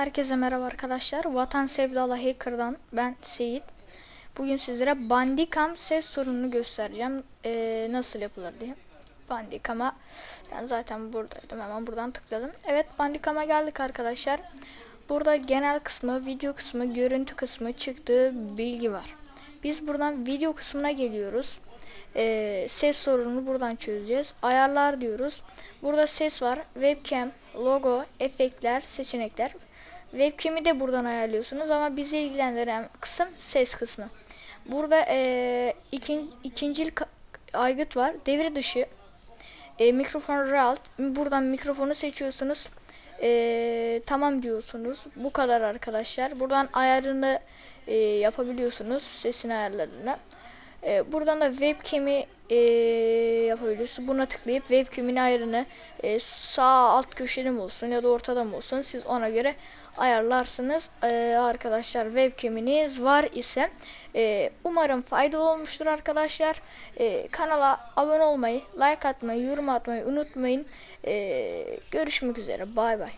Herkese merhaba arkadaşlar. Vatan Sevdalı Hacker'dan ben Seyit. Bugün sizlere Bandicam ses sorununu göstereceğim. Ee, nasıl yapılır diye. Bandicam'a ben zaten buradaydım. Hemen buradan tıkladım. Evet Bandicam'a geldik arkadaşlar. Burada genel kısmı, video kısmı, görüntü kısmı çıktığı bilgi var. Biz buradan video kısmına geliyoruz. Ee, ses sorununu buradan çözeceğiz. Ayarlar diyoruz. Burada ses var. Webcam, logo, efektler, seçenekler. Webcam'i de buradan ayarlıyorsunuz ama bizi ilgilendiren kısım ses kısmı. Burada ee, ikin, ikincil aygıt var. Devre dışı. E, mikrofon rahat. Buradan mikrofonu seçiyorsunuz. E, tamam diyorsunuz. Bu kadar arkadaşlar. Buradan ayarını e, yapabiliyorsunuz. Sesin ayarlarını. E, buradan da webcam'i e, yapabiliyorsunuz. Buna tıklayıp webcam'in ayarını e, sağ alt köşede mi olsun ya da ortada mı olsun siz ona göre ayarlarsınız. E, arkadaşlar webcam'iniz var ise e, umarım faydalı olmuştur arkadaşlar. E, kanala abone olmayı, like atmayı, yorum atmayı unutmayın. E, görüşmek üzere. Bay bay.